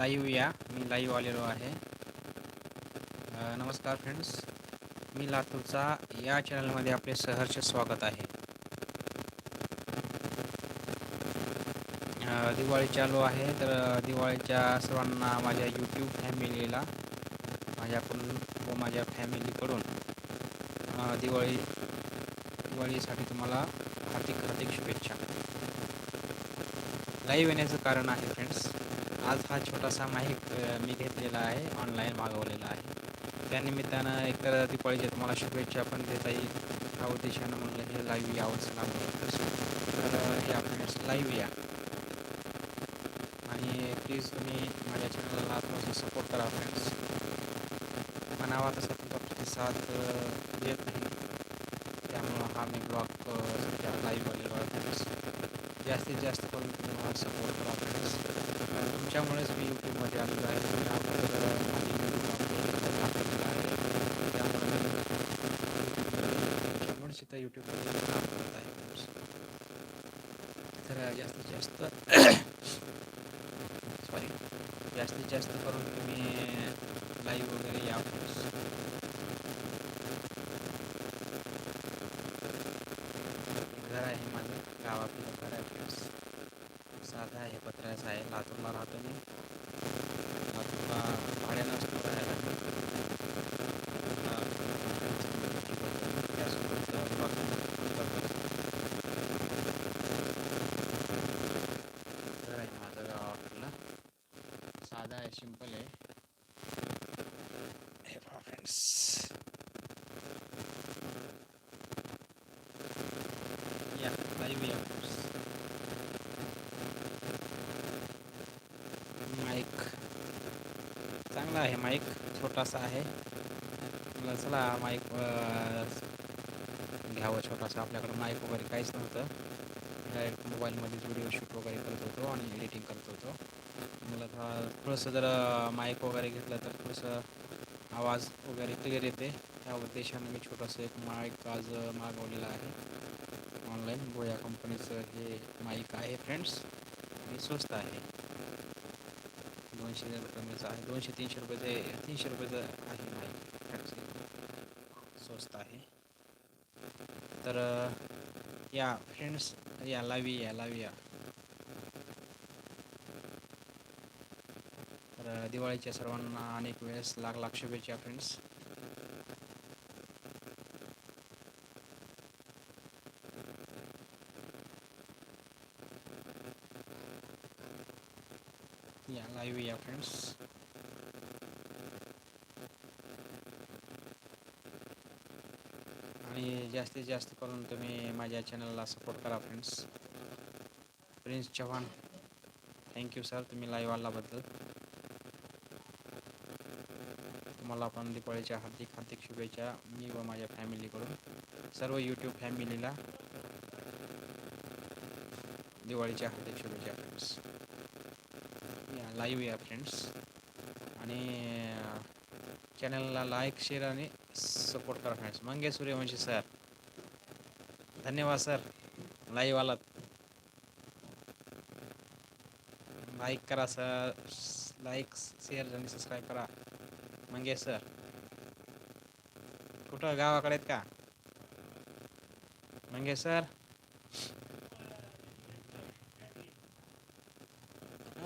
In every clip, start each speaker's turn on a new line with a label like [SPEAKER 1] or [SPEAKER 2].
[SPEAKER 1] Live या मी live आलेलो आहे। नमस्कार फ्रेंड्स मी लातूरचा या चॅनलमध्ये आपले सहर्ष स्वागत आहे. दिवाळी चालू आहे तर दिवाळीच्या सर्वांना माझ्या यूट्यूब फॅमिलीला माझ्याकडून व माझ्या फॅमिलीकडून दिवाळी दिवाळीसाठी तुम्हाला हार्दिक हार्दिक शुभेच्छा. लाईव्ह येण्याचं कारण आहे फ्रेंड्स आज हा छोटासा माहीक मी घेतलेला आहे ऑनलाईन मागवलेला आहे. त्यानिमित्तानं एकतर दिवाळीच्या तुम्हाला शुभेच्छा पण देता येईल. ह्या उद्देशानं म्हणलं हे लाईव्ह यावंच लागलं. तर हे आपण लाईव्ह या. आणि प्लीज तुम्ही माझ्या चॅनलला थोडंसं सपोर्ट करा फ्रेंड्स म्हणावा तसा तुमचा प्रतिसाद देत नाही. त्यामुळं हा मी ब्लॉग सध्या लाईव्ह आलेलो आहे फ्रेंड्स जास्तीत जास्त करून तुम्ही मला सपोर्ट करा फ्रेंड्स तुमच्यामुळेच मी यूट्यूबमध्ये आलेलो आहे. तुम्ही अगोदर त्यामुळे यूट्यूबमध्ये काम करत आहे. तर जास्तीत जास्त सॉरी जास्तीत जास्त करून तुम्ही लाईव्ह वगैरे या फ्रेंड्स घर आहे माझं गावाकडलं घर आहे फ्रेंड्स साधा आहे पत्र्याचं आहे लातूरला राहतो मी. लातूरला भाड्यानं असतो राहायला. मी. त्यासोबत घर आहे माझं गाव गावाकडलं साधा आहे सिंपल आहे. हे पहा फ्रेंड्स या लाईव्ह या फ्रेंड्स माईक चांगला आहे माईक छोटासा आहे. चला माईक घ्यावं छोटासा. आपल्याकडं माईक वगैरे काहीच नव्हतं. डायरेक्ट मोबाईलमध्येच व्हिडिओ शूट वगैरे करत होतो आणि एडिटिंग करत होतो. मला थोडा थोडंसं जर माईक वगैरे घेतलं तर थोडंसं आवाज वगैरे क्लिअर येते. त्या उद्देशाने मी छोटंसं एक माईक आज मागवलेलं आहे. ऑनलाईन बोया कंपनीचं हे माईक आहे फ्रेंड्स आणि स्वस्त आहे. दोनशे रुपयाचं आहे दोनशे तीनशे रुपयाचे तीनशे रुपयाचं आहे नाही स्वस्त आहे. तर या फ्रेंड्स या लावी या लावी या. तर दिवाळीच्या सर्वांना अनेक वेळेस लाख लाख शुभेच्छा फ्रेंड्स या लाईव्ह या फ्रेंड्स आणि जास्तीत जास्त करून तुम्ही माझ्या चॅनलला सपोर्ट करा friends Prince Chavan thank you sir तुम्ही लाईव्ह आल्याबद्दल. तुम्हाला पण दिवाळीच्या हार्दिक हार्दिक शुभेच्छा मी व माझ्या फॅमिलीकडून सर्व यूट्यूब फॅमिलीला दिवाळीच्या हार्दिक शुभेच्छा फ्रेंड्स लाईव्ह या फ्रेंड्स आणि चॅनलला लाईक शेअर आणि सपोर्ट करा फ्रेंड्स मंगेश सूर्यवंशी सर धन्यवाद सर लाईव्ह आलात. लाईक करा सर लाईक शेअर आणि सबस्क्राईब करा. मंगेश सर कुठं? गावाकडे आहेत का? मंगेश सर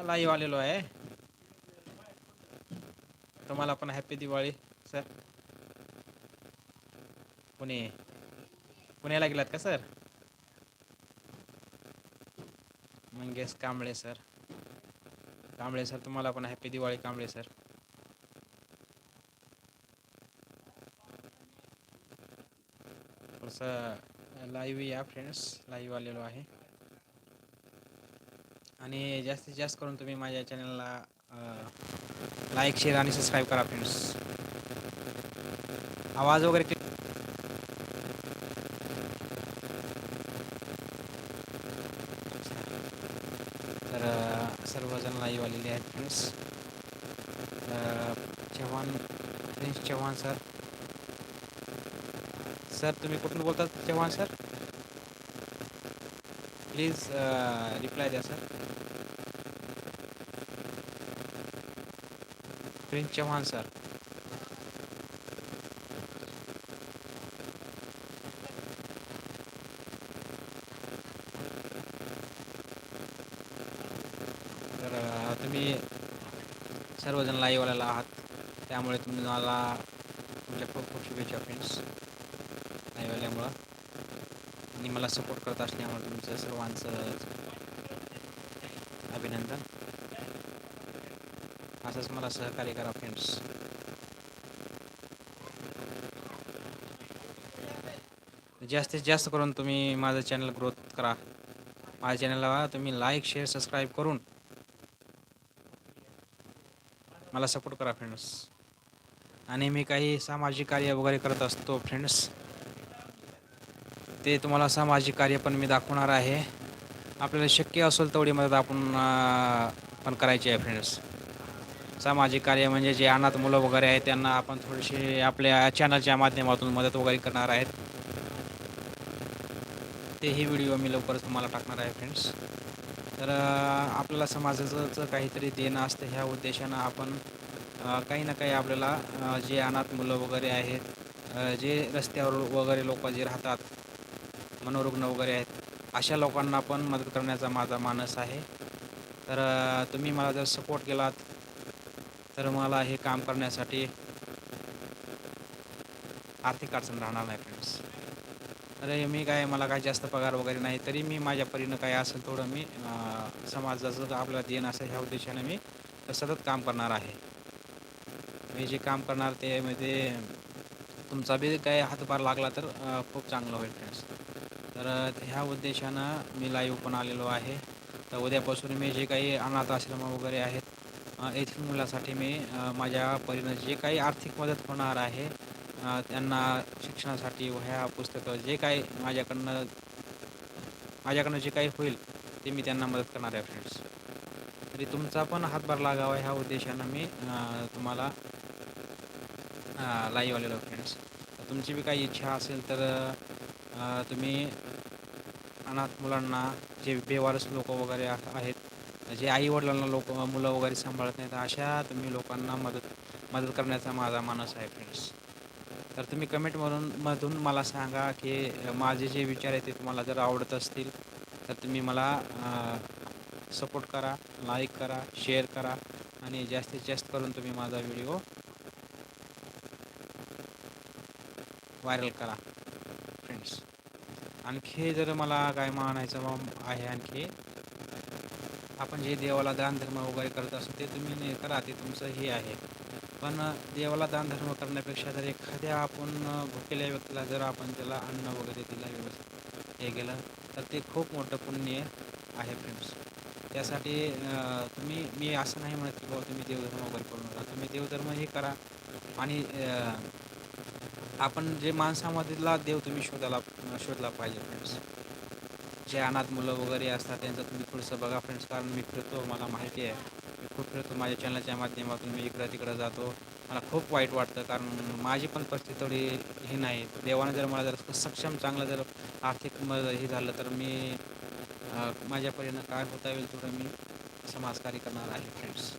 [SPEAKER 1] लाईव्ह आलेलो आहे. तुम्हाला पण हॅपी दिवाळी सर पुणे पुण्याला गेलात का sir Mangesh Kamble sir Kamble sir तुम्हाला पण हॅपी दिवाळी कांबळे सर थोडंसं लाईव्ह या फ्रेंड्स लाईव्ह आलेलो आहे. आणि जास्तीत जास्त करून तुम्ही माझ्या चॅनलला लाईक शेअर आणि सबस्क्राईब करा फ्रेंड्स आवाज वगैरे clear- तर सर्वजण लाईव्ह आलेले आहेत friends Chavan Prince Chavan sir sir तुम्ही कुठून बोलतात चव्हाण सर प्लीज रिप्लाय द्या सर प्रिन्स चव्हाण सर तर तुम्ही सर्वजण लाईव्हवाल्याला आहात. त्यामुळे तुम्हाला तुमच्या खूप खूप शुभेच्छा फ्रेंड्स आणि मला सपोर्ट करत असल्यामुळे तुमचं सर्वांचं अभिनंदन. असंच मला सहकार्य करा फ्रेंड्स जास्तीत जास्त करून तुम्ही माझं चॅनल ग्रोथ करा. माझ्या चॅनलला तुम्ही लाईक शेअर सबस्क्राईब करून मला सपोर्ट करा फ्रेंड्स आणि मी काही सामाजिक कार्य वगैरे करत असतो फ्रेंड्स ते तुम्हाला सामाजिक कार्य पण मी दाखवणार आहे. आपल्याला शक्य असेल तेवढी मदत आपण पण करायची आहे फ्रेंड्स सामाजिक कार्य म्हणजे जे अनाथ मुलं वगैरे आहेत त्यांना आपण थोडीशी आपल्या चॅनलच्या माध्यमातून मदत वगैरे करणार आहेत. तेही व्हिडिओ मी लवकरच तुम्हाला टाकणार आहे फ्रेंड्स तर आपल्याला समाजाचं काहीतरी देणं असतं ह्या उद्देशानं आपण काही ना काही आपल्याला जे अनाथ मुलं वगैरे आहेत जे रस्त्यावर वगैरे लोक जे राहतात मनोरुग्ण वगैरे आहेत. अशा लोकांना पण मदत करण्याचा माझा मानस आहे. तर तुम्ही मला जर सपोर्ट केलात तर मला हे काम करण्यासाठी आर्थिक अडचण राहणार नाही फ्रेंड्स अरे मी काय मला काय जास्त पगार वगैरे नाही तरी मी माझ्या परीनं काय असेल थोडं मी समाजाचं आपल्याला देणं असेल ह्या उद्देशाने मी सतत काम करणार आहे. मी जे काम करणार ते म्हणजे तुमचा बी काय हातभार लागला तर खूप चांगलं होईल फ्रेंड्स तर ह्या उद्देशानं मी लाईव्ह पण आलेलो आहे. तर उद्यापासून मी जे काही अनाथ आश्रम वगैरे आहेत येथील मुलासाठी मी माझ्या परीनं जे काही आर्थिक मदत होणार आहे त्यांना शिक्षणासाठी वह्या पुस्तकं जे काही माझ्याकडनं माझ्याकडनं जे काही होईल ते मी त्यांना मदत करणार आहे फ्रेंड्स तरी तुमचा पण हातभार लागावा ह्या उद्देशानं मी तुम्हाला लाईव्ह आलेलो फ्रेंड्स तर तुमची बी काही इच्छा असेल तर तुम्ही अनाथ मुलांना जे बेवारस लोक वगैरे आहेत जे आईवडिलांना लोक मुलं वगैरे सांभाळत नाहीत अशा तुम्ही लोकांना मदत मदत करण्याचा माझा मानस आहे फ्रेंड्स तर तुम्ही कमेंटमधून मधून मला सांगा की माझे जे विचार आहेत ते तुम्हाला जर आवडत असतील तर तुम्ही मला सपोर्ट करा लाईक करा शेअर करा आणि जास्तीत जास्त करून तुम्ही माझा व्हिडिओ व्हायरल करा. आणखी जर मला काय मानायचं आहे आणखी. आपण जे देवाला दानधर्म वगैरे करत असतो ते तुम्ही नाही करा ते तुमचं हे आहे. पण देवाला दानधर्म करण्यापेक्षा जर एखाद्या आपण भुकेल्या व्यक्तीला जर आपण त्याला अन्न वगैरे दिला व्यवस्थित हे केलं तर ते खूप मोठं पुण्य आहे फ्रेंड्स त्यासाठी तुम्ही मी असं नाही म्हणत की बाबा तुम्ही देवधर्म वगैरे करू नका. तुम्ही देवधर्म हे करा आणि आपण जे माणसामधला देव तुम्ही शोधायला शोधला पाहिजे फ्रेंड्स जे अनाथ मुलं वगैरे असतात त्यांचं तुम्ही थोडंसं बघा फ्रेंड्स कारण मी फिरतो मला माहिती आहे. मी खूप फिरतो माझ्या चॅनलच्या माध्यमातून मी इकडं तिकडं जातो. मला खूप वाईट वाटतं कारण माझी पण परिस्थिती थोडी हे नाही. देवानं जर मला जर सक्षम चांगलं जर आर्थिक म हे झालं तर मी माझ्या परीनं काय होता येईल थोडं मी समाजकार्य करणार आहे फ्रेंड्स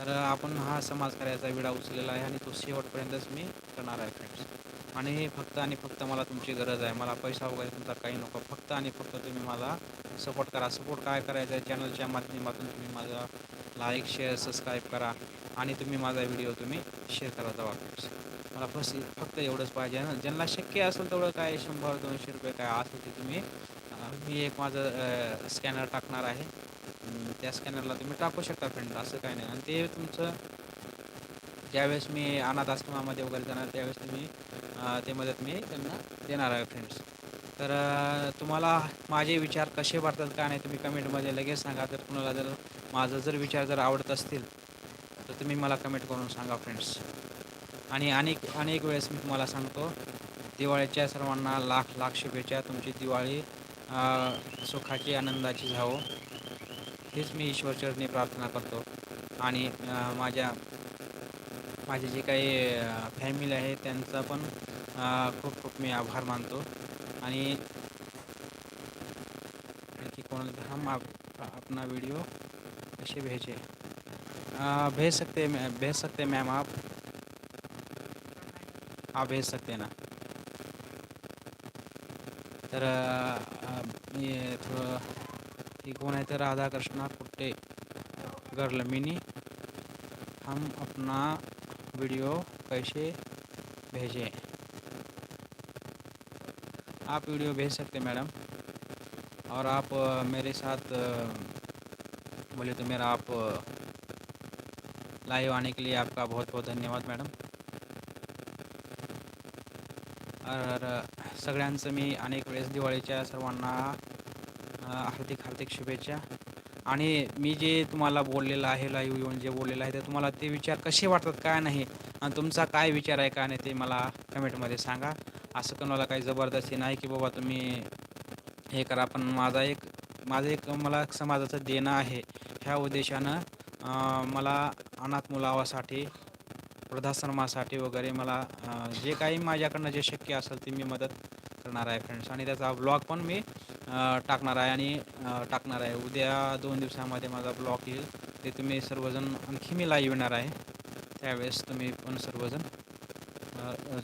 [SPEAKER 1] तर आपण हा समाज करायचा विडा उचललेला आहे आणि तो शेवटपर्यंतच मी करणार आहे फ्रेंड्स आणि हे फक्त आणि फक्त मला तुमची गरज आहे. मला पैसा वगैरे तुमचा काही नको. फक्त आणि फक्त तुम्ही मला सपोर्ट करा. सपोर्ट काय करायचा आहे? चॅनलच्या माध्यमातून तुम्ही माझा लाईक शेअर सबस्क्राईब करा. आणि तुम्ही माझा व्हिडिओ तुम्ही शेअर करत जावा फ्रेंड्स मला फस फक्त एवढंच पाहिजे ना. ज्यांना शक्य असेल तेवढं काय शंभर दोनशे रुपये काय असेल ते तुम्ही. मी एक माझं स्कॅनर टाकणार आहे. त्या स्कॅनरला तुम्ही टाकू शकता फ्रेंड असं काय नाही. आणि ते तुमचं ज्यावेळेस मी अनाथ आश्रमामध्ये वगैरे जाणार त्यावेळेस तुम्ही ते मदत मी त्यांना देणार आहे फ्रेंड्स तर तुम्हाला माझे विचार कसे वाटतात का नाही तुम्ही कमेंटमध्ये लगेच सांगा. जर कुणाला जर माझा जर विचार जर आवडत असतील तर तुम्ही मला कमेंट करून सांगा फ्रेंड्स आणि अनेक अनेक वेळेस मी तुम्हाला सांगतो दिवाळीच्या सर्वांना लाख लाख शुभेच्छा. तुमची दिवाळी सुखाची आनंदाची जावो. हेच मी ईश्वरचरणी प्रार्थना करतो. आणि माझ्या माझे जे काही फॅमिली आहे त्यांचा पण खूप खूप मी आभार मानतो. आणि आणखी कोणाला हम आप अपना व्हिडिओ कसे भेजे भेज सकते भेज सकते मॅम मैम आप. आप भेज सकते ना. तर मी थोडं ही कोण आहे तर राधाकृष्णा कुट्टे गर्ल मिनी हम अपना वीडियो कैसे भेजें? आप वीडियो भेज सकते हैं, मैडम। और आप मेरे साथ बोले तो मेरा आप लाइव आने के लिए आपका बहुत बहुत धन्यवाद, मॅडम। और सगळ्यांचं मी अनेक वेळेस दिवाळीच्या सर्वांना हार्दिक हार्दिक शुभेच्छा. आणि मी जे तुम्हाला बोललेलं आहे लाईव्ह येऊन जे बोललेलं आहे ते तुम्हाला ते विचार कसे वाटतात काय नाही आणि तुमचा काय विचार आहे का नाही ते मला कमेंटमध्ये सांगा. असं कोणाला काही जबरदस्ती नाही की बाबा तुम्ही हे करा पण माझा एक माझं एक मला समाजाचं देणं आहे. ह्या उद्देशानं मला अनाथ मुलावासाठी वृद्धाश्रमासाठी वगैरे मला जे काही माझ्याकडनं जे शक्य असेल ते मी मदत करणार आहे फ्रेंड्स आणि त्याचा ब्लॉग पण मी टाकणार आहे आणि टाकणार आहे. उद्या दोन दिवसामध्ये माझा ब्लॉग येईल. ते तुम्ही सर्वजण आणखी मी लाईव्ह येणार आहे. त्यावेळेस तुम्ही पण सर्वजण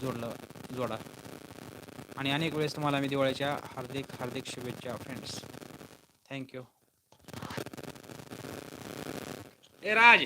[SPEAKER 1] जोडलं जोडा. आणि अनेक वेळेस तुम्हाला मी दिवाळीच्या हार्दिक हार्दिक शुभेच्छा फ्रेंड्स थँक्यू ए राज!